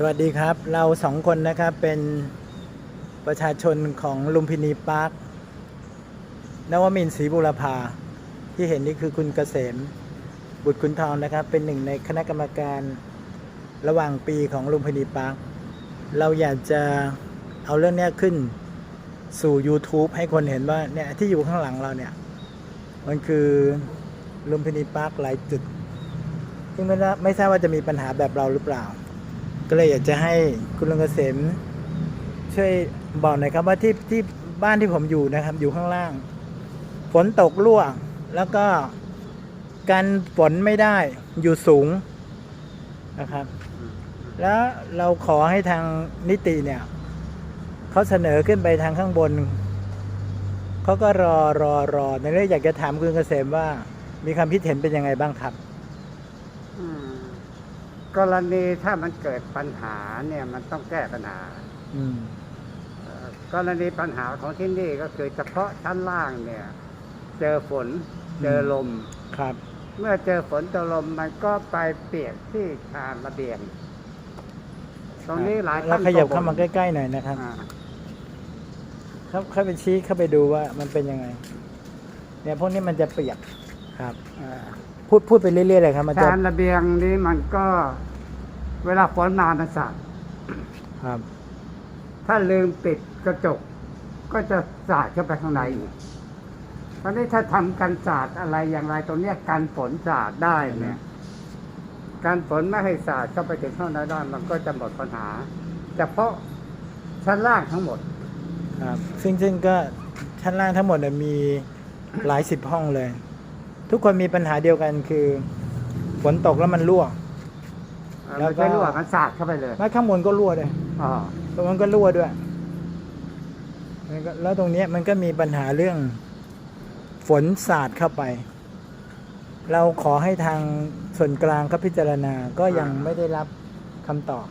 สวัสดีครับ เราสองคนนะครับเป็นประชาชนของลุมพินีปาร์คนวมินศรีบุรพา ที่เห็นนี่คือคุณเกษม บุตรคุณทองนะครับ เป็นหนึ่งในคณะกรรมการระหว่างปีของลุมพินีปาร์คเราอยากจะเอาเรื่องนี้ขึ้นสู่ YouTube ให้คนเห็นว่าเนี่ยที่อยู่ข้างหลังเราเนี่ย มันคือลุมพินีปาร์คหลายจุด ซึ่งไม่ไม่ทราบว่าจะมีปัญหาแบบเราหรือเปล่า ก็เลยอยากจะให้คุณลุงเกษมช่วยบอกหน่อยครับว่าที่ที่บ้านที่ผมอยู่นะครับ อยู่ข้างล่าง ฝนตกรั่ว แล้วก็กันฝนไม่ได้อยู่สูงนะครับ แล้วเราขอให้ทางนิติเนี่ยเขาเสนอขึ้นไปทางข้างบนเขาก็รอรอรอในเรื่องอยากจะถามคุณเกษมว่า มีความคิดเห็นเป็นยังไงบ้างครับ อืม กรณีถ้ามันเกิดปัญหาเนี่ยมันต้องแก้ปัญหาอืมเอ่อกรณีปัญหาของที่นี่ก็คือเฉพาะชั้นล่างเนี่ย เจอฝนเจอลม ครับ เมื่อเจอฝนเจอลมมันก็ไปเปียกที่ชานระเบียง ตรงนี้หลายเราท่านขยับก็เข้ามาใกล้ๆหน่อยนะครับอ่าเขาเข้าไปชี้เข้าไปดูว่ามันเป็นยังไง เนี่ยพวกนี้มันจะเปียกครับ อ่า พูดพูดไปเรื่อยๆเลยครับมันจะชานระเบียงนี้มันก็เวลาฝนมามันสาดครับ ถ้าลืมปิดกระจก ก็จะสาดเข้าไปข้างในอีกตอนนี้ถ้าทำกันสาดอะไรอย่างไรตรงเนี้ยกันฝนสาดได้เนี่ย การฝนไม่ให้สาดเข้าไปถึงข้างในได้มันก็จะหมดปัญหาเฉพาะชั้นล่างทั้งหมด ครับ ซึ่งซึ่งก็ชั้นล่างทั้งหมดเนี่ยมีหลายสิบห้องเลย ทุกคนมีปัญหาเดียวกันคือ ฝนตกแล้วมันรั่วแล้แล้ววก็ก็รั่วมันสาดเข้าไปเลยแล้วข้างบนก็รั่วด้วยอ๋อตรงนั้นก็รั่วด้วยแล้วก็แล้วตรงเนี้ยมันก็มีปัญหาเรื่อง ฝนสาดเข้าไป เราขอให้ทางส่วนกลางเขาพิจารณาก็ยังไม่ได้รับคำตอบ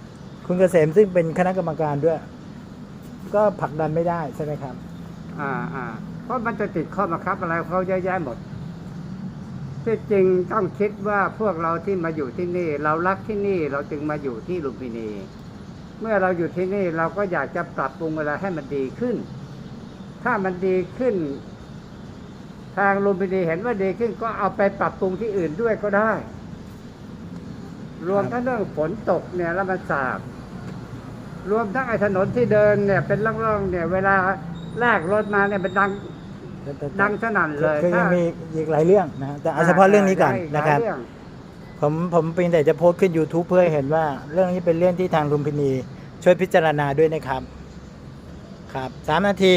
คุณเกษมซึ่งเป็นคณะกรรมการด้วย ก็ผลักดันไม่ได้ใช่ไหมครับ อ่าอ่าเพราะมันจะติดข้อบังคับอะไรของเขาเยอะแยะหมด ที่จริงต้องคิดว่าพวกเราที่มาอยู่ที่นี่ เรารักที่นี่เราจึงมาอยู่ที่ลุมพินี เมื่อเราอยู่ที่นี่เราก็อยากจะปรับปรุงเวลาให้มันดีขึ้น ถ้ามันดีขึ้น ทางลุมพินีเห็นว่าดีขึ้น ก็เอาไปปรับปรุงที่อื่นด้วยก็ได้ รวมทั้งเรื่องฝนตกเนี่ยแล้วมันสาบรวมทั้งไอ้ถนนที่เดินเนี่ย เป็นร่องๆเนี่ย เวลาลากรถมาเนี่ยมันดัง ดังสนั่นเลยคือยังถ้ามีอีกหลายเรื่องนะฮะแต่เอาเฉพาะเรื่องนี้ก่อนหลายนะครับหลายเองผมผมเพียงแต่จะโพสต์ขึ้น YouTube เพื่อให้เห็นว่า เรื่องนี้เป็นเรื่องที่ทางลุมพินี ช่วยพิจารณาด้วยนะครับ ครับสามนาที